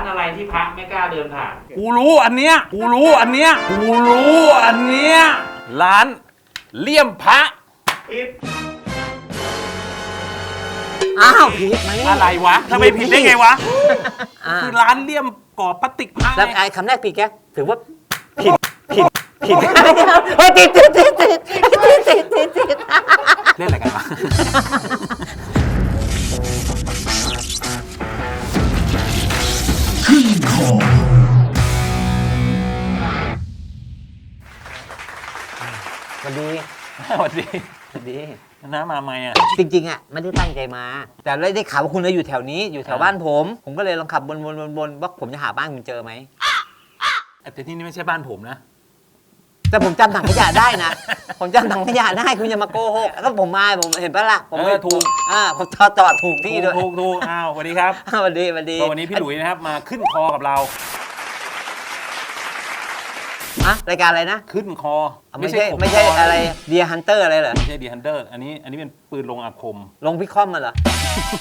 านอะไรที่พระไม่กล้าเดินผ่านกูรู้อันเนี้ยกูรู้อันเนี้ยกูรู้อันเนี้ยร้านเลี่ยมพระปิดอ้าวผิดไหมอะไรวะทำไมผิดได้ไงวะอ่าคือร้านเลี่ยมก่อพลาสติกพระแล้วไงไอ้คำแรกผิดแกถือว่าผิดผิดผิดเฮ้ยติดติดติดติดติดติดติดติด เล่นอะไรกันวะ สวัสดี สวัสดี สวัสดีน้ามาไหมอะ จริง ๆ อะไม่ได้ตั้งใจมา แต่ได้ได้ข่าวว่าคุณน่ะอยู่แถวนี้อยู่แถวบ้านผม ผมก็เลยลองขับวนวนวนวนว่าผมจะหาบ้านคุณเจอไหมแต่ที่นี่ไม่ใช่บ้านผมนะ แต่ผมจำถังขยะได้นะ ผมจำถังขยะได้คุณอย่ามาโกหกแล้วก็ผมมาผมเห็นปะล่ะผมเออถูก อ่าผมจอดจอดถูกที่ด้วยถูกถูกอ้าวสวัสดีครับสวัสดีสวัสดีก็วันนี้พี่หลุยนะครับมาขึ้นคอกับเราอะรายการอะไรนะขึ้นคออะไม่ใช่ผไม่ใช่คอะไรเดียฮันเตอร์อะไรเหรอไม่ใช่ดีฮันเดอร์อันนี้อันนี้เป็นปืนลงอาคมลงพี่คอมมาเหรอ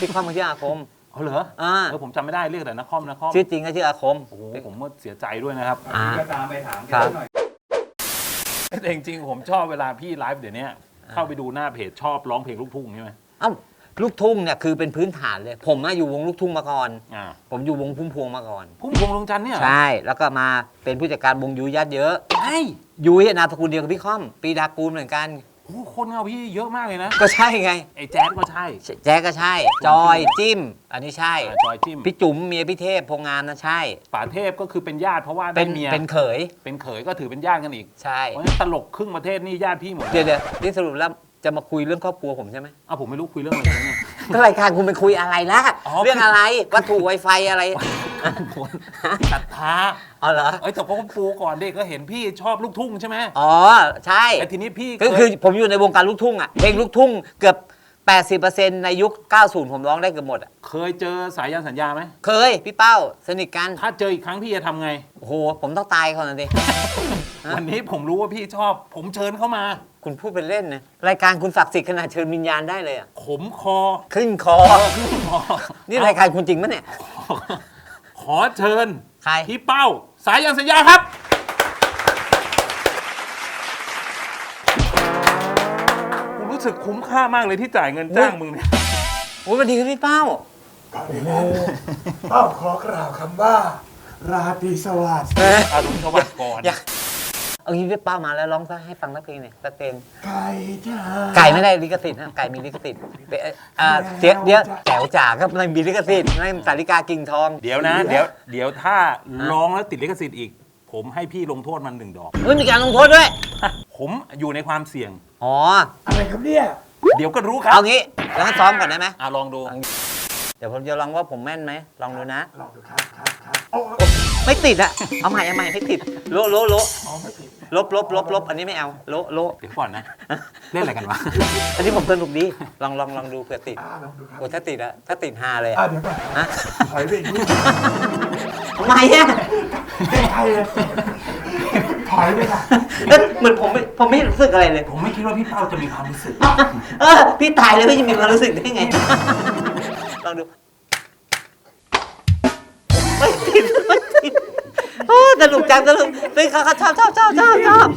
พี่คอมมาชื่ออาคม เอาเหรออ่า เออผมจำไม่ได้เรียกแต่นักคอมนักคอมชื่อจริงก็ชื่ออาคม โอ้โหผมก็เสียใจด้วยนะครับ อ่า ก็ตามไปถามครับหน่อย แต่จริงๆผมชอบเวลาพี่ไลฟ์เดี๋ยวนี้เข้าไปดูหน้าเพจชอบร้องเพลงลูกทุ่งใช่ไหมเอ้าลูกทุ่งเนี่ยคือเป็นพื้นฐานเลย ผมน่ะอยู่วงลูกทุ่งมาก่อน อ่าผมอยู่วงพุ่มพวงมาก่อน พุ่มพวงลงจันทร์เนี่ยเหรอใช่ แล้วก็มาเป็นผู้จัดการวงยุ้ยญาติเยอะใช่ยุ้ยนามสกุลเดียวกับพี่ค่อม ปีดากูลเหมือนกัน โอ้โหคนเอาพี่เยอะมากเลยนะ ก็ใช่ไง ไอ้แจ๊ดก็ใช่ แจ๊กก็ใช่ จอยจิ้ม อันนี้ใช่ อ่าจอยจิ้มพี่จุ๋มเมียพี่เทพโพงามนะใช่ ป่าเทพก็คือเป็นญาติเพราะว่าเป็ได้นเมีย เป็นเขยเป็นเขยก็ถือเป็นญาติกันอีก ใช่ เพราะฉะนั้นตลกครึ่งประเทศนี่ญาติพี่หมดเดี๋ยวเดี๋ยวนี่สรุปแล้วจะมาคุยเรื่องครอบครัวผมใช่ไหม เอาผมไม่รู้คุยเรื่องอะไรกันเนี่ย ก็รายการคุณไปคุยอะไรล่ะ อ๋อ เรื่องอะไรวัตถุไวไฟอะไร คนศรัทธาอ๋อเหรอ เอ้ยแต่ก็ปูก่อนเด็กก็เห็นพี่ชอบลูกทุ่งใช่ไหมอ๋อ ใช่ไอ้ทีนี้พี่ก็เคคือยผมอยู่ในวงการลูกทุ่งอะเพลงลูกทุ่งเกือบ 80%ในยุค 90 ผมร้องได้เกือบหมดอะ เคยเจอสายยันสัญญาไหม เคย พี่เป้า สนิทกัน ถ้าเจออีกครั้งพี่จะทำไง โอ้โห ผมต้องตายเขาหน่อยดิฮะวันนี้ผมรู้ว่าพี่ชอบ ผมเชิญเข้ามา คุณพูดเป็นเล่นนะ รายการคุณศักดิ์สิทธิ์ขนาดเชิญวิญญาณได้เลยอะขมคอ ขึ้นคอ ขึ้นคอ นี่รายการคุณจริงปะเนี่ยข อเชิญใคร พี่เป้า สายยันสัญญาครับ กูรู้สึกคุ้มค่ามากเลยที่จ่ายเงินจ้างมึงเนี่ย โอ้ยสวัสดีครับพี่เป้า ก่อนอื่นแล้วต้องขอกล่าวคำว่า ราตรีสวัสดิ์ อารุณสวัสดิ์ก่อน อยาก เอางี้พี่เป้ามาแล้วร้องซะให้ฟังสักเพลงหน่อยสักเพลงไก่จ้าไก่ไม่ได้ลิขสิทธิ์นะไก่มีลิขสิทธิ์เอ่ออ่าเสียเดี๋ยวแจ๋วจ๋าก็ไม่มีลิขสิทธิ์นั่นสาริกากิ่งทองเดี๋ยวนะ เดี๋ยวเดี๋ยวถ้าร้องแล้วติดลิขสิทธิ์อีก ผมให้พี่ลงโทษมันหนึ่งดอกเฮ้ยมีการลงโทษด้วย ผมอยู่ในความเสี่ยง อ๋อ อะไรครับเนี่ย เดี๋ยวก็รู้ครับเอางี้แล้วให้ซ้อมก่อนได้ไหมอะลองดู เดี๋ยวผมจะลองว่าผมแม่นไหมลองดูนะ ลองดูครับครับครับโอ้ ไม่ติดอะเอาใหม่เอาใหม่ให้ติดโละโละโละอ๋อไม่ผิดลบลบลบลบอันนี้ไม่เอาโละโละเดี๋ยวก่อนนะ เล่นอะไรกันวะ อันนี้ผมสนุกดีลองลองลองดูเผื่อติดอ่าลองดูครับโอ้ถ้าติดอะถ้าติดฮาเลยอ่าอะเดี๋ยวก่อนฮะถอยไปอีกนิดทำไมอะเพลงไทยเลยถอยไปค่ะเอ้ยเหมือนผมไม่ผมไม่รู้สึกอะไรเลย ผมไม่คิดว่าพี่เป้าจะมีความรู้สึก เออพี่ตายเลยไม่จะมีความรู้สึกได้ไง ลองดูไม่ ติดไม่ติดโอ้สนุกจังสนุกเฮ้ยเขาเขาชอบชอบชอบชอบชอบ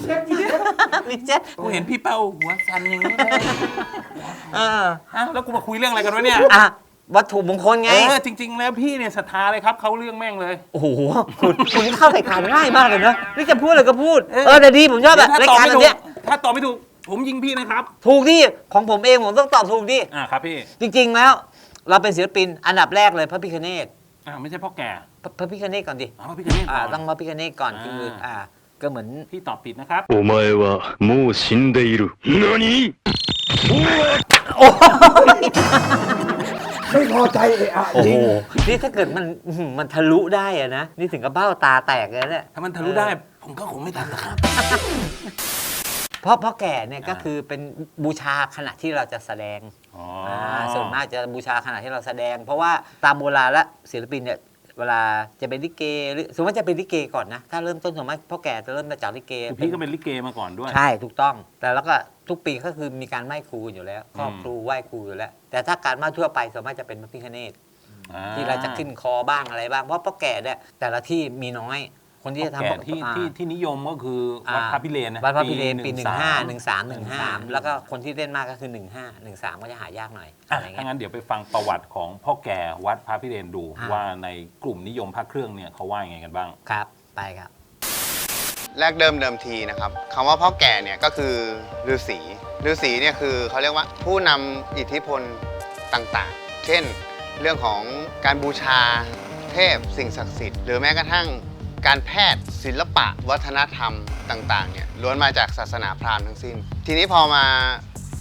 มีเจ็ตกูเห็นพี่เป้าหัวสั่นอย่างนี้เลยเออฮะแล้วกูมาคุยเรื่องอะไรกันวะเนี่ยอะวัตถุมงคลไง เออจริง ๆ แล้วพี่เนี่ยศรัทธาเลยครับเขาเรื่องแม่งเลย โอ้โหคุณคุณนี่เข้ารายการง่ายมากเลยนะนี่จะพูดอะไรก็พูด เออแต่ดีผมชอบแบบถ้ารายตอบการไม่แบบถูเนี้กยถ้าตอบไม่ถูก ผมยิงพี่นะครับ ถูกดิของผมเองผมต้องตอบถูกดิอ่าครับพี่ จริง ๆ แล้ว เราเป็นศิลปินอันดับแรกเลยพระพิคเนตอ่าไม่ใช่พ่อแก่ พระพระพิคเนตก่อนดิ อ๋อพี่จะเล่น อ่า ก่อน ต้องพระพิคเนตก่อนคืออ่า ก็เหมือน พี่ตอบผิดนะครับ お前はもう死んでいる。何 ไม่พอใจเอะอะ โอ้ จริ โห ง นี่ถ้าเกิดมันอื้อหือมันทะลุได้อะนะ นี่ถึงกับเบ้าตาแตกเลยเนี่ย ถ้ามันทะลุได้ ผมก็คงไม่ทันนะครับ เพราะพ่อแก่เนี่ยก็ อ่า คือเป็นบูชาขณะที่เราจะแสดง อ๋อ อ่าส่วนมากจะบูชาขณะที่เราแสดง เพราะว่าตามโบราณและศิลปินเนี่ย เวลาจะเป็นลิเกหรือสมมติว่าจะเป็นลิเกก่อนนะ ถ้าเริ่มต้นส่วนมากพ่อแก่จะเริ่มมาจากลิเกคือพี่ก็เป็นลิเกมาก่อนด้วย ใช่ถูกต้อง แต่แล้วก็ทุกปีก็คือมีการไหว้ครูอยู่แล้วครอบอืมครูไหว้ครูอยู่แล้ว แต่ถ้าการไหว้ทั่วไปส่วนมากจะเป็นพระพิฆเนศอ่าที่เราจะขึ้นคอบ้างอะไรบ้างเพราะพ่อแก่เนี่ยแต่ละที่มีน้อย คนที่จะทำแก่ที่อ่าที่ที่นิยมก็คือวัดอ่าพระพิเรนนะวัดพระพิเรนปีหนึ่งห้า13หนึ่งสามหนึ่งห้าแล้วก็คนที่เล่นมากก็คือหนึ่งห้าหนึ่งสามก็จะหายากหน่อยอะอะไรเงี้ถ้ายงั้นเดี๋ยวไปฟังประวัติของพ่อแก่วัดพระพิเรนดูอ่าว่าในกลุ่มนิยมพระเครื่องเนี่ยเขาว่ายังไงกันบ้างครับ ไปครับ แรกเดิมเดิมทีนะครับคำว่าพ่อแก่เนี่ยก็คือฤาษีฤาษีเนี่ยคือเขาเรียกว่าผู้นำอิทธิพลต่างๆ เช่น เรื่องของการบูชาเทพสิ่งศักดิ์สิทธิ์หรือแม้กระทั่ง การแพทย์ ศิลปะ วัฒนธรรมต่างๆเนี่ยล้วนมาจากศาสนาพราหมณ์ทั้งสิ้น ทีนี้พอมา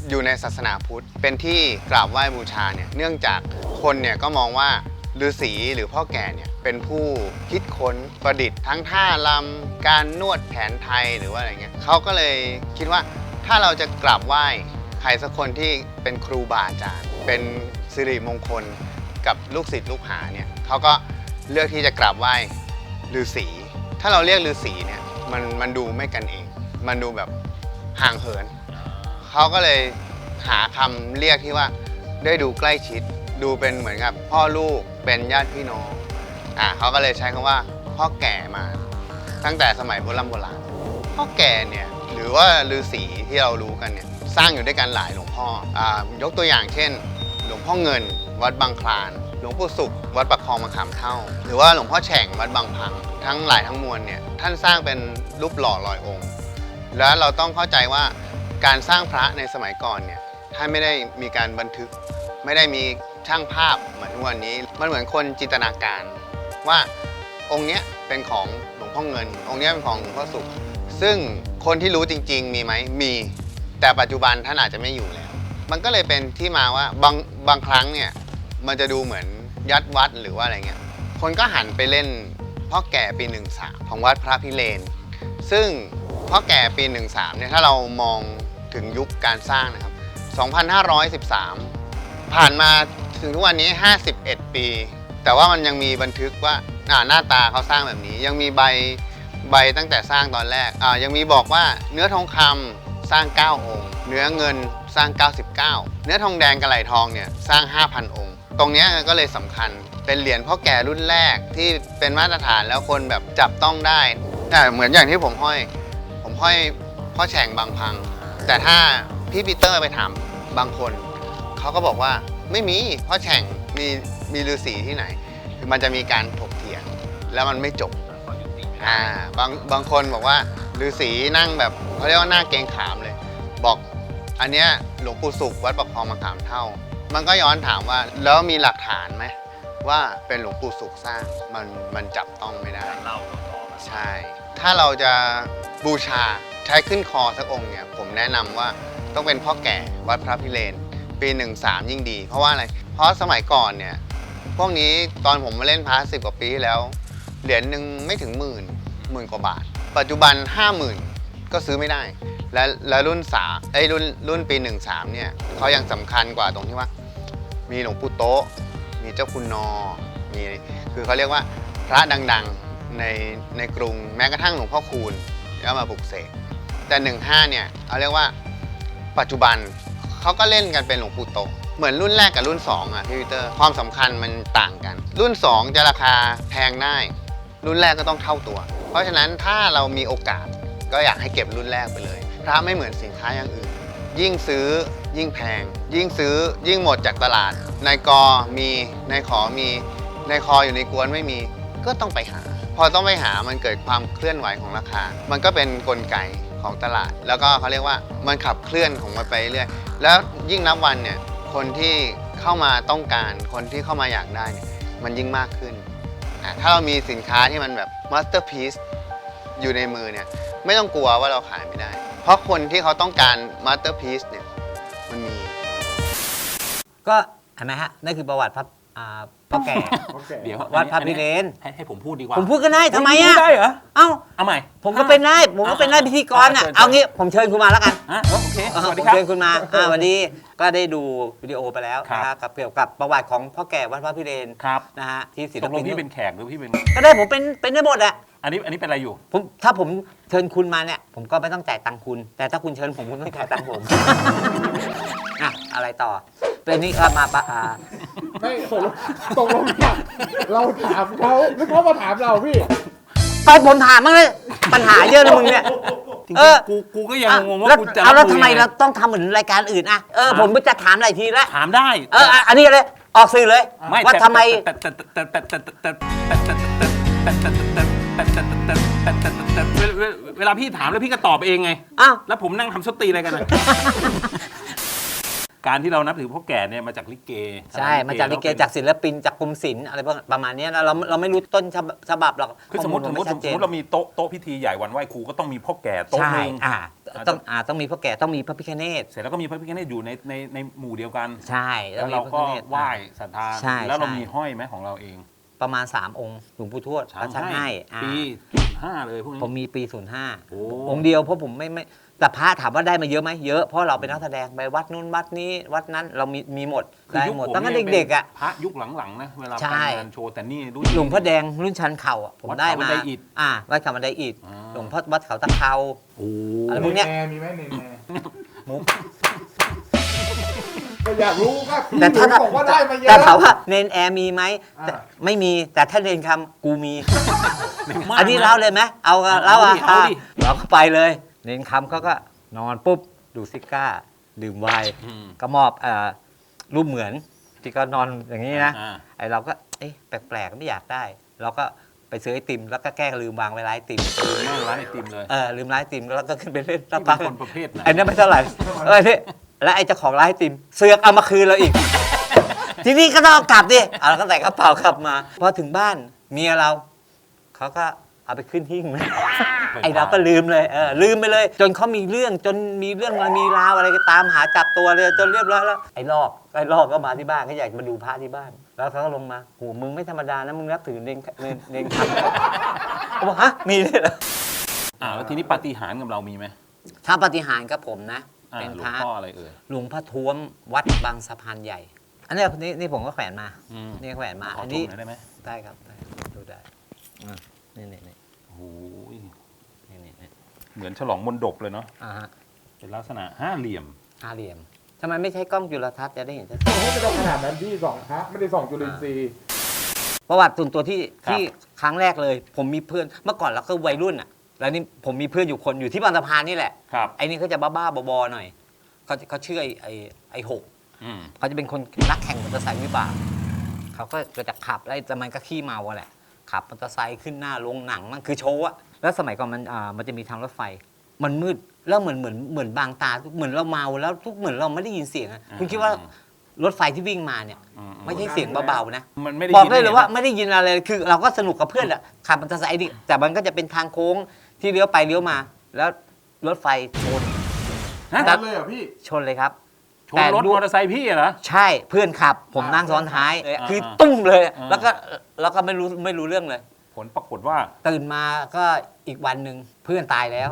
อยู่ในศาสนาพุทธ เป็นที่กราบไหว้บูชาเนี่ยเนื่องจากคนเนี่ยก็มองว่าฤาษีหรือพ่อแก่เนี่ยเป็นผู้คิดค้นประดิษฐ์ทั้งท่าลำการนวดแผนไทยหรือว่าอะไรเงี้ยเขาก็เลยคิดว่าถ้าเราจะกราบไหว้ใครสักคนที่เป็นครูบาอาจารย์ เป็นสิริมงคลกับลูกศิษย์ลูกหาเนี่ยเขาก็เลือกที่จะกราบไหว้ ฤาษีถ้าเราเรียกฤาษีเนี่ยมันมันดูไม่กันเอง มันดูแบบห่างเหินเขาก็เลยหาคำเรียกที่ว่าได้ดูใกล้ชิด ดูเป็นเหมือนกับพ่อลูกเป็นญาติพี่น้องอ่าเขาก็เลยใช้คำว่าพ่อแก่มา ตั้งแต่สมัยโบราณโบราณพ่อแก่เนี่ยหรือว่าฤาษีที่เรารู้กันเนี่ยสร้างอยู่ด้วยกันหลายหลวงพ่ออ่ายกตัวอย่างเช่น หลวงพ่อเงินวัดบางคลาน หลวงปู่สุขวัดประคองมะขามเท่า หรือว่าหลวงพ่อแฉ่งวัดบางพัง ทั้งหลายทั้งมวลเนี่ยท่านสร้างเป็นรูปหล่อลอยองค์ แล้วเราต้องเข้าใจว่าการสร้างพระในสมัยก่อนเนี่ยท่านไม่ได้มีการบันทึก ไม่ได้มีช่างภาพเหมือนทุกวันนี้ มันเหมือนคนจินตนาการว่าองค์เนี้ยเป็นของหลวงพ่อเงิน องค์เนี้ยเป็นของหลวงพ่อสุข ซึ่งคนที่รู้จริง ๆ มีไหมมี แต่ปัจจุบันท่านอาจจะไม่อยู่แล้ว มันก็เลยเป็นที่มาว่าบางบางครั้งเนี่ย มันจะดูเหมือนยัดวัดหรือว่าอะไรเงี้ย คนก็หันไปเล่นพ่อแก่ปีหนึ่งสามของวัดพระพิเรน ซึ่งพ่อแก่ปี 13 เนี่ยถ้าเรามองถึงยุคการสร้างนะครับ 2513 ผ่านมาถึงทุกวันนี้ 51 ปี แต่ว่ามันยังมีบันทึกว่าอ่าหน้าตาเขาสร้างแบบนี้ ยังมีใบใบตั้งแต่สร้างตอนแรกอ่ายังมีบอกว่าเนื้อทองคำสร้าง 9 องค์ เนื้อเงินสร้าง 99 เนื้อทองแดงกระไหลทองเนี่ยสร้าง 5,000 องค์ ตรงนี้ก็เลยสำคัญเป็นเหรียญพ่อแก่รุ่นแรกที่เป็นมาตรฐานแล้วคนแบบจับต้องได้แต่เหมือนอย่างที่ผมห้อย ผมห้อยพ่อแฉ่งบางพัง แต่ถ้าพี่ปีเตอร์ไปถามบางคนเขาก็บอกว่าไม่มีพ่อแฉ่งมีมีฤาษีที่ไหนคือมันจะมีการถกเถียงแล้วมันไม่จบอ่าบางบางคนบอกว่าฤาษีนั่งแบบเขาเรียกว่าหน้าเกงขามเลย บอกอันเนี้ยหลวงปู่สุขวัดประคองมะขามเท่า มันก็ย้อนถามว่าแล้วมีหลักฐานไหมว่าเป็นหลวงปู่สุขสร้างมันมันจับต้องไม่ได้เล่าต่อมาใช่ ถ้าเราจะบูชาใช้ขึ้นคอสักองค์เนี่ย ผมแนะนำว่าต้องเป็นพ่อแก่วัดพระพิเรน ปี 13 ยิ่งดี เพราะว่าอะไร เพราะสมัยก่อนเนี่ย พวกนี้ตอนผมมาเล่นพระสิบกว่าปีที่แล้ว เหรียญหนึ่งไม่ถึงหมื่นหมื่นกว่าบาท ปัจจุบัน 50,000 ก็ซื้อไม่ได้ และและรุ่นสาไอ้ยรุ่นรุ่นปี 13เนี่ยเขายังสำคัญกว่าตรงที่ว่า มีหลวงปู่โต๊ะ มีเจ้าคุณนอ มีคือเขาเรียกว่าพระดังๆในในกรุงแม้กระทั่งหลวงพ่อคูณก็มาปลุกเสกแต่ 15 เนี่ยเอาเรียกว่าปัจจุบันเขาก็เล่นกันเป็นหลวงปู่โตะเหมือนรุ่นแรกกับรุ่น 2 อะพี่วิเตอร์ความสำคัญมันต่างกัน รุ่น 2 จะราคาแพงได้ รุ่นแรกก็ต้องเท่าตัว เพราะฉะนั้นถ้าเรามีโอกาสก็อยากให้เก็บรุ่นแรกไปเลยพระไม่เหมือนสินค้าอย่างอื่น ยิ่งซื้อยิ่งแพง ยิ่งซื้อยิ่งหมดจากตลาด ในกอมีในขอมีในคออยู่ในกวนไม่มีก็ต้องไปหา พอต้องไปหามันเกิดความเคลื่อนไหวของราคา มันก็เป็นนกลไกของตลาด แล้วก็เขาเรียกว่ามันขับเคลื่อนของมันไปเรื่อยแล้วยิ่งนับวันเนี่ยคนที่เข้ามาต้องการคนที่เข้ามาอยากได้เนี่ยมันยิ่งมากขึ้น ถ้าเรามีสินค้าที่มันแบบมาสเตอร์พีซอยู่ในมือเนี่ยไม่ต้องกลัวว่าเราขายไม่ได้ เพราะคนที่เขาต้องการมาสเตอร์พีซเนี่ย ก็เห็นไหมฮะนั่นคือประวัติพระอ่าพ่อแก่โอเคเดี๋ยววัดพระพิเรน ให้ให้ผมพูดดีกว่าผมพูดก็ได้ทำไมพูอะดได้เหรอ เอ้า เอาใหม่ผมก็เป็นได้ ผมก็เป็นได้พิธีกรอะเชิญเอางี้ผมเชิญคุณมาแล้วกันอะโอเคเออสวัสผดีมครับ เชิญคุณมาอ่าวันนี้ก็ได้ดูวิดีโอไปแล้วครับ นะฮะกับเกี่ยวกับประวัติของพ่อแก่วัดพระพิเรนครับนะฮะที่ศิตลกลปิงนพี่เป็นแขกหรือพี่เป็น ก็ได้ผมเป็นเป็นได้หมดอะอันนี้อันนี้เป็นอะไรอยู่ ผมถ้าผมเชิญคุณมาเนี่ย ผมก็ไม่ต้องจ่ายตังค์คุณ แต่ถ้าคุณเชิญผมคุณต้องจ่ายตังค์ผม อะอะไรต่อ เป็นนี่ก็มาปะอ่าไม่ตกลงตกลงเนี่ยเราถามเขาหรือเขามาถามเราพี่ ไปผมถามมั้างเลยปัญหาเยอะนะมึงเนี่ยจริงเออๆกูกูก็ยังงงว่าแล้วกูจะเอาแล้วรับทำไมยังงเราต้องทำเหมือนรายการอื่นอะเออผมจะถามหลายทีแล้วถามได้เอออะอันนี้เลยออกสื่อเลยไม่ว่าแต่ทำไมแต่แต่แต่แต่แต่แต่แต่แต่แต่แต่แต่แต่แต่แต่แต่แต่แต่แต่เวลาพี่ถามแล้วพี่ก็ตอบเองไง อ้าวแล้วผมนั่งทำสตีอะไรกันอะ การที่เรานับถือพ่อแก่เนี่ยมาจากลิเกใช่มาจากลิเกจากศิลปินจากกรมศิลป์อะไรประมาณเนี้ยนะเราเราไม่รู้ต้นฉบับฉบับหรอกคือสมมติข้สอมลมติไชัสดมเจมนติเรามีโต๊ะโต๊ะพิธีใหญ่วันไหว้ครูก็ต้องมีพ่อแก่โต๊ะใช่หนึ่งอ่าต้องอ่าต้องมีพ่อแก่ต้องมีพระพิฆเนศเสร็จแล้วก็มีพระพิฆเนศอยู่ในในในหมู่เดียวกัน ใช่แล้วมีเราพะก็พิฆเนศไหว้ศรัทธาใช่แล้วเราใช่มีห้อยไหมของเราเอง ประมาณ 3 องค์หลวงปู่ทวดพระช่างให้อ่าปีห้าเลยพวกนี้ผมมีปีโอ้05องค์เดียวเพราะผมไม่ไม่ แต่พระถามว่าได้มาเยอะไหมเยอะเพราะเราเป็นนักแสดงไปวัดนู้นวัดนี้วัดนั้นเรามีมีหมดคือได้ยุคหมดผมตั้งแต่นี่ยเด็กๆอะป็นพระยุคหลังๆนะเวลาใช่ ไปงานโชว์แต่นี่รุ่นหลวงพ่อแดงรุ่นชันเข่าอะผมวัดได้เขาบัมานไดอิฐ อ่าวัดเขาบันไดอิฐอ่าหลวงพ่อวัดเขาตะเคาโอ้อะไรพวกเนี้ยแอร์มีไหมในแอร์มุก ก็อยากรู้ครับพี่แต่หนูถ้าบอกว่าได้มาเยแต่อะถามว่าเนนแอร์มีไหมอ่าแต่ไม่มีแต่ถ้าเนนคำกูมีมากอันนี้ะเล่าเลยไหมเอาเอาเล่าอะดิเอาดิ เราก็ไปเลย เนนคำเขาก็นอนปุ๊บดูซิก้า ดื่มไวน์อืมก็มอบเอ่อรูปเหมือนที่ก็นอนอย่างนี้นะอ่า ไอเราก็เอ๊ะแปลกๆไม่อยากได้ เราก็ไปซื้อไอติม แล้วก็แกล้งลืมวางไว้ร้านไอติมลืมแม่งร้านไอติมเลยเออลืมร้านไอติมแล้วก็ขึ้นไปเล่นที่สักเป็พันก คนประเภทไหน ไอ้นั่นไม่เท่าไหร่ เออนี่แล้วไอ้เจ้าของร้านไอติม เสือกเอามาคืนเราอีก ทีนี้ก็ต้องเอากลับดิเอาแล้วก็ใส่กระเป๋ากลับมา พอถึงบ้านเมียเรา เขาก็ เอาไปขึ้นหิ้งเลยไอ้เราก็ลืมเลยเออลืมไปเลย จนเขามีเรื่องจนมีเรื่องมีราวอะไรก็ตามหาจับตัวเลยจนเรียบร้อยแล้วไอ้ลอกไอ้ลอกก็มาที่บ้านเขาอยากมาดูพระที่บ้าน แล้วเขาก็ลงมาโหมึงไม่ธรรมดานะมึงนับถือเนงเนงเนงคำเขาบอกฮะมีด้วยเหรออ่าแล้วทีนี้ปาฏิหาริย์กับเรามีไหมถ้าปาฏิหารย์กับผมนะอ่าเป็นหลพวงระพ่ออะไรเอ่ย หลวงพ่อท้วมวัดบางสะพานใหญ่ อันนี้นี่นี่ผมก็แขวนมาอืม นี่แขวนมาขออันชนี้มหน่อยได้ไหมได้ครับได้ดูได้อะนี่นี่นี่โอ้โห นี่นี่นี่เหมือนฉลองมนดบเลยเนาะอ่าฮะเป็นลักษณะห้าเหลี่ยม ห้าเหลี่ยมทำไมไม่ใช้กล้องจุลทรรศน์จะได้เห็นชัดไม่ต้องขนาดนั้นพี่สองฮะไม่ได้ส่องจุลินทรีย์ๆประวัติส่วนตัวที่ครับ ที่ครั้งแรกเลย ผมมีเพื่อนเมื่อก่อนเราก็วัยรุ่นอะ แล้วนี่ผมมีเพื่อนอยู่คนอยู่ที่บางสะพานนี่แหละ ครับ ไอ้นี่เขาจะบ้าๆบอๆหน่อยเขาเขาชื่อไอ้ไอ้ไอ้หก อืม เขาจะเป็นคนนักแข่งมอเตอร์ไซค์วิบากเขาก็จะขับแล้วแต่มันก็ขี้เมาอะแหละ ขับมอเตอร์ไซค์ขึ้นหน้าโรงหนังมันคือโชว์อะแล้วสมัยก่อนมันอ่ามันจะมีทางรถไฟ มันมืดแล้วเหมือนเหมือนเหมือนบางตาเหมือนเราเมาแล้วทุกเหมือนเราไม่ได้ยินเสียงอะคุณคิดว่ารถไฟที่วิ่งมาเนี่ยอืมไม่ใช่เสียงเบาๆนะมันไม่ได้บอกนได้เลยนะว่าไม่ได้ยินอะไรเลยคือ เราก็สนุกกับเพื่อนอะขับมอเตอร์ไซค์ดิแต่มันก็จะเป็นทางโค้งที่เลี้ยวไปเลี้ยวมา แล้วรถไฟชนฮะนั่นเลยเหรอพี่ ชนเลยครับ ชนรถมอเตอร์ไซค์พี่เหรอ ใช่เพื่อนขับ ผมอ่านั่งซ้อนท้ายอ่าคือตุ้มเลยอ่า แล้วก็แล้วก็ไม่รู้ไม่รู้เรื่องเลย ผลปรากฏว่าตื่นมาก็อีกวันหนึ่งเพื่อนตายแล้ว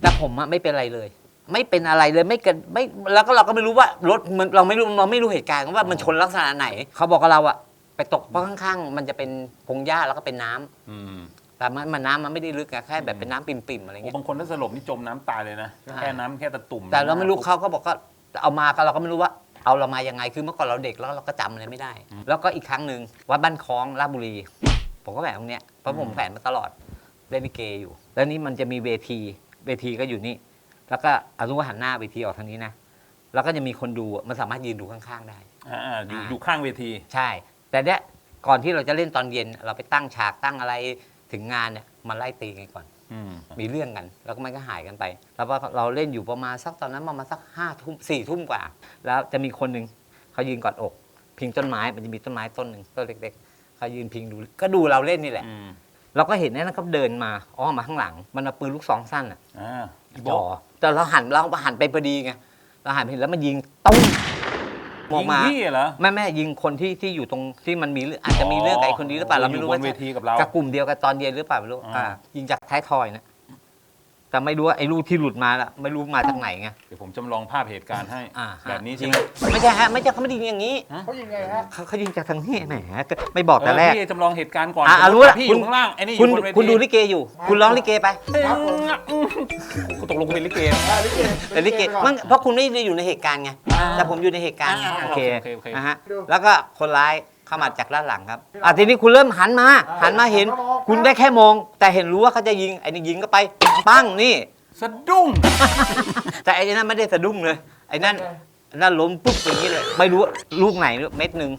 แต่ผมอะไม่เป็นอะไรเลย ไม่เป็นอะไรเลยไม่เกิดไม่แล้วก็เราก็ไม่รู้ว่ารถมันเราไม่รู้เราไม่รู้เหตุการณ์ว่ามันชนลักษณะไหน เขาบอกกับเราอะไปตกเพราะข้างๆ มันจะเป็นพงหญ้าแล้วก็เป็นน้ำอืม แต่มันมันน้ำมันไม่ได้ลึกอะแค่แบบเป็นน้ำปิ่มๆอะไรโอ้เงี้ย บางคนถ้าสลบนี่จมน้ำตายเลยนะ ใช่ แค่น้ำแค่ตะตุ่มแต่เราไม่รู้เขาก็บอกก็เอามาก็เราก็ไม่รู้ว่าเอาเรามายังไงคือเมื่อก่อนเราเด็กแล้วเราก็จำอะไรไม่ได้ แล้วก็อีกครั้งหนึ่งวัดบ้านคลองราชบุรี ผมก็แฝงตรงเนี้ยเพราะผมแฝงมาตลอดเล่นลิเกอยู่ แล้วนี่มันจะมีเวทีเวทีก็อยู่นี่ แล้วก็เอาลูกหันหน้าเวทีออกทางนี้นะ แล้วก็จะมีคนดูอะมันสามารถยืนดูข้างๆได้ อ่าอยู่อ่าอยู่ข้างเวที ใช่ แต่เนี้ยก่อนที่เราจะเล่นตอนเย็นเราไปตั้งฉากตั้งอะไร ถึงงานเนี่ยมาไล่ตีกันก่อน อืมมีเรื่องกัน แล้วก็มันก็หายกันไป แล้วก็เราเล่นอยู่ประมาณสักตอนนั้นประมาณสักห้าทุ่มสี่ทุ่มกว่า แล้วจะมีคนหนึ่งเขายืนกอดอก พิงต้นไม้มันจะมีต้นไม้ต้นหนึ่งต้นเล็กๆเขายืนพิงดูก็ดูเราเล่นนี่แหละ อืมเราก็เห็นนั่นเขาเดินมาอ้อมมาข้างหลัง มันเอาปืนลูกซองสั้นอะอ่าอีจ่โบ๊ะอแต่เราหันเราหันไปพอดีไงเราหันไปเห็นแล้วมันยิงตุ้ม มองยิงมาพี่เหรอ แม่แม่ยิงคนที่ที่อยู่ตรงที่มันมีเรื่องอาจจะมีเรื่องกับไอ้คนนี้หรือเปล่าเราไม่รู้ยู่บว่านเวทีกับเรากับกลุ่มเดียวกันตอนเย็นหรือเปล่าไม่รู้อ่าอ่ายิงจากท้ายทอยนะ แต่ไม่รู้ว่าไอ้ลูกที่หลุดมาละไม่รู้มาจากไหนไง เดี๋ยวผมจำลองภาพเหตุการณ์ให้ อ่าแบบนี้ยิใช่งไหมไม่ใช่ฮะไม่ใช่เขาไม่ได้ยิงอย่างนี้เขายิงไงฮะเขาเขายิงจากทางนี้แหมก็ไม่บอกแต่แรกเออพี่จำลองเหตุการณ์ก่อนอะอะสมมุรู้ติละพี่อคุณ ยู่ข้างล่างไอ้นี่อคุณยู่บนเวทีคุณดูลิเกอยู่ คุณร้องลิเกไปครับผมกูตกลงกูเป็นลิเก อ่าลิเกแต่ลิเกไปอนมันเพราะคุณไม่ได้อยู่ในเหตุการณ์ไงอ่าแต่ผมอยู่ในเหตุการณ์ไงอ่าโอเคโอเคโอเค นะฮะดูแล้วก็คนร้าย เข้ามาจากด้านหลังครับอะทีนี้คุณเริ่มหันมาอ่าหันมาเห็นหันมามองคุณได้แค่มอง แต่เห็นรู้ว่าเขาจะยิงไอ้นี่ยิงก็ไปปั้งนี่ สะดุ้ง แต่ไอ้นั่นไม่ได้สะดุ้งเลยไอ้นั่นไอ้นั่นล้มปุ๊บอย่างนี้เลย ไม่รู้ลูกไหนเม็ดหนึ่ง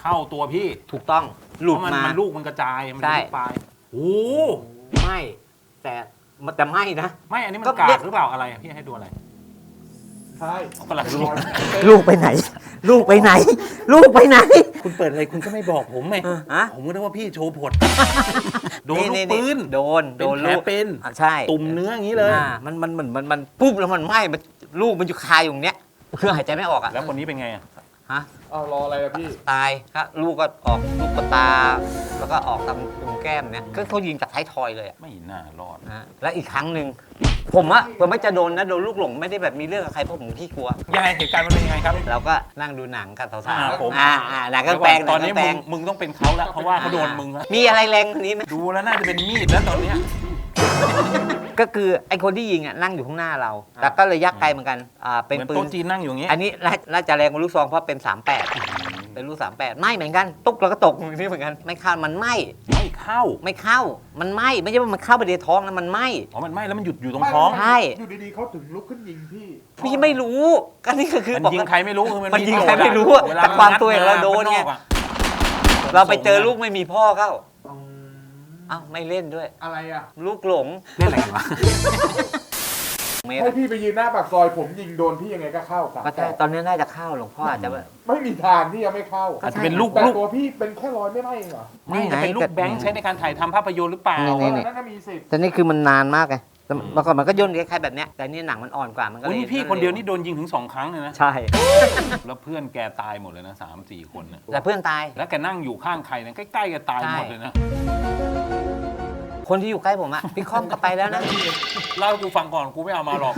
เข้าตัวพี่ถูกต้องหลุดเพราะนมา นลูกมันกระจาย มันใช่ ลูกปลายโอ้โหไม่แต่มันแต่ไม่นะ ไม่ อันนี้มันก็กาเรียดกหรือเปล่าอะไร พี่ให้ดูอะไร ใช่เอาคนละลูกลูกไปไหน ลูกไปไหน ลูกไปไหน คุณเปิดอะไรคุณก็ไม่บอกผมไงฮะ ผมก็นึกว่าพี่โชว์ผด โดนลูกนี่ปืนโดนโดนเป็นแผลลูกเป็นอะใช่ตุ่มเนื้ออย่างนี้เลย อ่ามันมันเหมือนมันมันปุ๊บแล้วมันไหม้มันลูกมันอยู่คาอยู่ตรงเนี้ยคือหายใจไม่ออกอะแล้วคนนี้เป็นไงอะ ฮะเอารออะไรอะพี่ ตายครับลูกก็ออกลูกกระตา แล้วก็ออกตามตรงแก้มเนี่ยก็เขายิงจากท้ายทอยเลยอะไม่น่ารอดนะและอีกครั้งหนึ่งผมอะผมไม่จะโดนนะโดนลูกหลงไม่ได้แบบมีเรื่องกับใครเพราะผมขี้กลัว ยังไงเหตุการณ์มันเป็นยังไงครับ เราก็นั่งดูหนังกันสาวอ่าผม ๆอ่าอ่าหนังกางแปลงหตนัอนงกานี้งแปลมึงงมึงต้องเป็นเขาแล้วเพราะว่าเขาโดนมึงแล้ว มีอะไรแรงกว่านี้ไหมดูแล้วน่าจะเป็นมีดแล้วตอนเนี้ย ก็คือไอ้คนที่ยิงอะนั่งอยู่ข้างหน้าเรา แต่ก็ระยะไกลเหมือนกันอ่าเป็นเหมือนปืโต๊ะนจีนนั่งอยู่อย่างเงี้ยอันนี้น่าน่าจะแรงกว่าลูกซองเพราะเป็น 38 เป็นลูก 38ไม่เหมือนกันตุ๊กแล้วก็ตกอย่างนี้เหมือนกันไม่เข้ามันไหมไม่เข้าไม่เข้ามันไหมไม่ใช่ว่ามันเข้าไปในท้องนะมันไหมอ๋อมันไหม้แล้วมันหยุดอยู่ตรงท้อง ใช่ อยู่ดีๆเขาถึงลุกขึ้นยิงพี่ พี่ไม่รู้ก็นี่ก็คือมันบอกยิงใครไม่รู้คือมันมันยิงโจทใครไม่รู้อะเวลแต่ความตัวเองเราโดนไงข้างอกอะเราไปเจอลูกไม่มีพ่อเข้า อ้าวไม่เล่นด้วย อะไรอะลูกหลงเล่นอะไรกันวะ เมตรให้พี่ไปยืนหน้าปากซอยผมยิงโดนพี่ยังไงก็เข้าสามก็ใช่ตอนนี้น่าจะเข้าหลวงพ่ออาจจะแบบ ไม่มีทางที่จะไม่เข้าอาจจะเป็นลูกแต่ลูกตัวพี่เป็นแค่รอยไม่ไหม้เองเหรอไม่จะเป็นลูกแบงค์ใช้ในการถ่ายทำภาพยนตร์หรือเปล่า นี่นี่ นั่นก็มีสิทธิ์แต่นี่คือมันนานมากไงแต่เมื่อก่อนมันก็ย่นคล้ายๆแบบเนี้ย แต่นี่หนังมันอ่อนกว่า มันก็โอ้ยเลยนี่พี่คนเดียวนี่โดนยิงถึงสองครั้งเลยนะ ใช่ แล้วเพื่อนแกตายหมดเลยนะสามสี่คนเนี่ยแต่เพื่อนตาย แล้วแกนั่งอยู่ข้างใครเนี่ยใกล้ๆกันตายหมดเลยนะ คนที่อยู่ใกล้ผมอะพี่คอมกลับไปแล้วนะ เล่าให้กูฟังก่อนกูไม่เอามาหรอก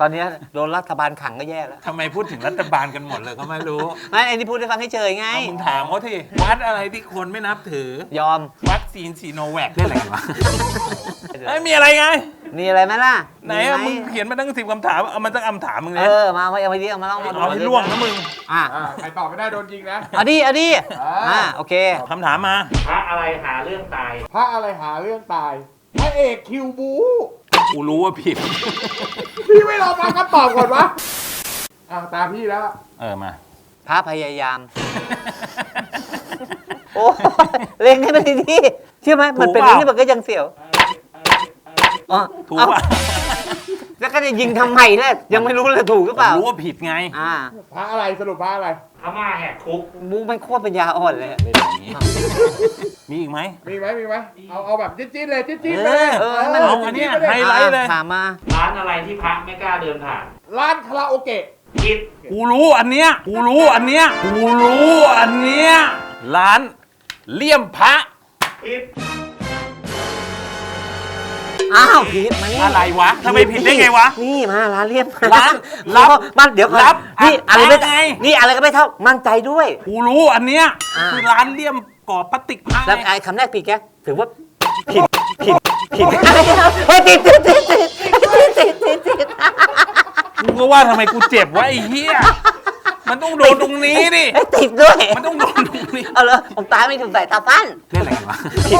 ตอนเนี้ยโดนรัฐบาลขังก็แย่แล้วทำไมพูดถึงรัฐบาลกันหมดเลยก็ไม่รู้ ไม่ไอ้นี่พูดให้ฟังให้เฉยไง เอามึงถามเขาที่วัดอะไรที่คนไม่นับถือ ยอม วัคซีนซีโนแวคเล่นอะไรกันวะเอ้ยมีอะไรไง มีอะไรไหมล่ะไหนอะไหมึงเขียนมาตั้งสิบคำถาม เอามาตั้งคำถามมึงเอเนี่ยอ มาเอาไปดิเอามาเล่ามาเอาให้ล่วงนะมึงอะอ่าใครตอบไม่ได้โดนยิงนะ เอาดิเอาดิอ่าอะโอเค คำถามมา พระอะไรหาเรื่องตาย พระอะไรหาเรื่องตาย พระเอกคิวบู กูรู้ว่าผิด พี่ไม่รอฟังคำตอบก่อนวะอ่าตามพี่แล้ว เออมา พระพยายาม โอ้เล็งให้มันดีๆเชื่อไหมมันเป็นถูกเปล่าเรื่องที่มันก็ยังเสียวอ๋อถูกเอ้าป่ะ แล้วก็จะยิงทำไมเนี่ยยังไม่รู้เลยถูกหรือเปล่า รู้ว่าผิดไงอ่าพระอะไรสรุปพระอะไรพม่าแหกคุก มูมันโคตรปัญญาอ่อนเลย เล่นอย่างนี้ มีอีกไหม มีไหมมีไหมเอาเอาแบบจี๊ดๆเลยจี๊ดเอๆเลยอเออมัน เอาอันเนี้ยจี๊ดๆให้เลยไลท์เลยอะถามมา ร้านอะไรที่พระไม่กล้าเดินผ่านร้านคาราโอเกะคิดกูรู้อันเนี้ยกูรู้อันเนี้ยกูรู้อันเนี้ยร้านเลี่ยมพระคิด อ้าวผิดมานี่อะไรวะทำไมผิดได้ไงวะ นี่มาร้านเรียบร้านรับมันเดี๋ยวก่อนรับนี่อัอะไรดไม่ไงนี่อะไรก็ไม่เท่ามั่นใจด้วยกูรู้อันเนี้ยอ่าคือร้านเลี่ยมกรอบพลาสติกพระแล้วไงไอ้คำแรกผิดแกถือว่าผิดผิดผิดเฮ้ยติดติดติดติดติดติดติดกูก็ว่าทำไมกูเจ็บวะไอ้เหี้ยมันต้องโดนตรงนี้ดิเอ้ยติดด้วย มันต้องโดนตรงนี้ เอาเลยผมตาไม่ถูกใส่ตาสั้นเล่นอะไรกันวะผิด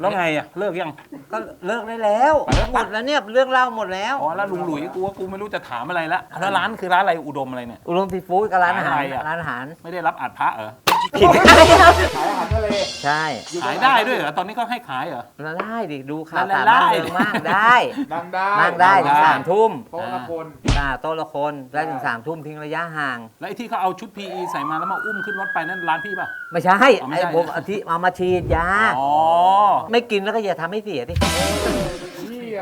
แล้วไงอะเลิกยังก็เลิกได้แล้วหมดแล้วเนี่ยเรื่องเล่าหมดแล้วอ๋อแล้วลุงหลุยกูว่ากูไม่รู้จะถามอะไรละแล้วร้านคือร้านอะไรอุดมอะไรเนี่ยอุดมซีฟู้ดกับร้านอาหารร้านอะไรอะร้านอาหารไม่ได้รับอัดพระเหรอ ผิด ขายอาหารทะเลใช่ขายได้ด้วยเหรอ ตอนนี้ก็ให้ขายเหรอ แล้วได้ดิดูข่าวได้สารได้บ้านเมืองมากได้นั่งได้นั่งได้ถึงได้สามทุ่มโต๊ะละคน อ่าโต๊ะละคนได้ถึงสามทุ่มทิ้งระยะห่าง แล้วไอ้ที่เขาเอาชุด PE ใส่มาแล้วมาอุ้มขึ้นรถไปนั่นร้านพี่ป่ะ ไม่ใช่อ๋อไม่ไอ้ใช่ ผมเอาที่เอามาฉีดยา อ๋อ ไม่กินแล้วก็อย่าทำให้เสียดิ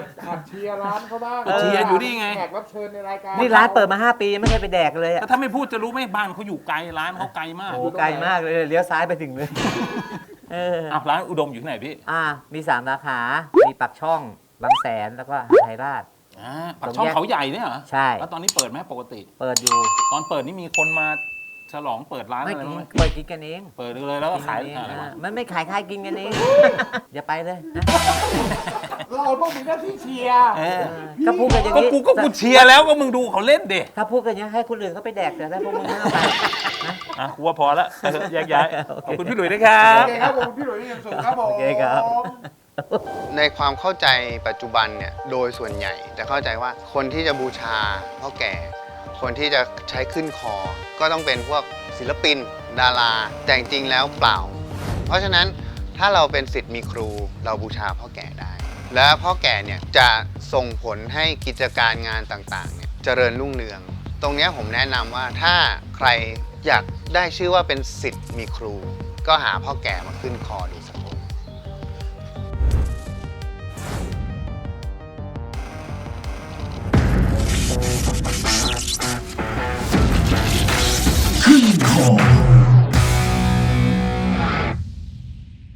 พี่ออะหัดเชียร์ร้านเขาบ้างก็เชียร์อยู่นี่ไง แขกรับเชิญในรายการนี่ร้านเปิดมา 5 ปียังไม่เคยไปแดกเลยอะแต่ถ้าไม่พูดจะรู้ไหมบ้านเขาอยู่ไกลร้านเขาไกลมากโอ้โหไกลมากเลยเลี้ยวซ้ายไปถึงเลยเอออ้าวร้านอุดมอยู่ที่ไหนพี่อ่ามีสามสาขา มีปักช่องบางแสนแล้วก็หาไทยราช อ่าปากช่องเขาใหญ่เนี่ยเหรอใช่ แล้วตอนนี้เปิดไหมปกติ เปิดอยู่ ตอนเปิดนี่มีคนมา ฉลองเปิดร้านไม่อะไรกินบ้างไหมเปิดกินกันเองเปิดเลยแล้วก็ขายกินกันเองอะไรอะวะมันไม่ขายขายกินกันเอง อย่าไปเลยนะเราต้องมีหน้าที่เชียร์เออเออก็พูดกันอย่างก็นี้กูก็กูเชียร์แล้วก็มึงดูเขาเล่นเด็ถ้าพูดกันอย่างนี้ให้คนอื่นเขาไปแดกแต่ถ้าพวกมึงไม่เอาไปนะ อะกูว่าพอละเออแยกย้ายโอเค ขอบคุณพี่หลุยส์ด้วยครัโอบ เคครับผมพี่หลุยส์ยังสูงครับผม โอเคครับ ในความเข้าใจปัจจุบันเนี่ย โดยส่วนใหญ่จะเข้าใจว่าคนที่จะบูชาพ่อแก่ คนที่จะใช้ขึ้นคอ ก็ต้องเป็นพวกศิลปิน ดารา แต่จริงแล้วเปล่า เพราะฉะนั้นถ้าเราเป็นสิทธิ์มีครูเราบูชาพ่อแก่ได้ และพ่อแก่เนี่ยจะส่งผลให้กิจการงานต่างๆเนี่ยเจริญรุ่งเรือง ตรงนี้ผมแนะนำว่าถ้าใครอยากได้ชื่อว่าเป็นสิทธิ์มีครู ก็หาพ่อแก่มาขึ้นคอดู した。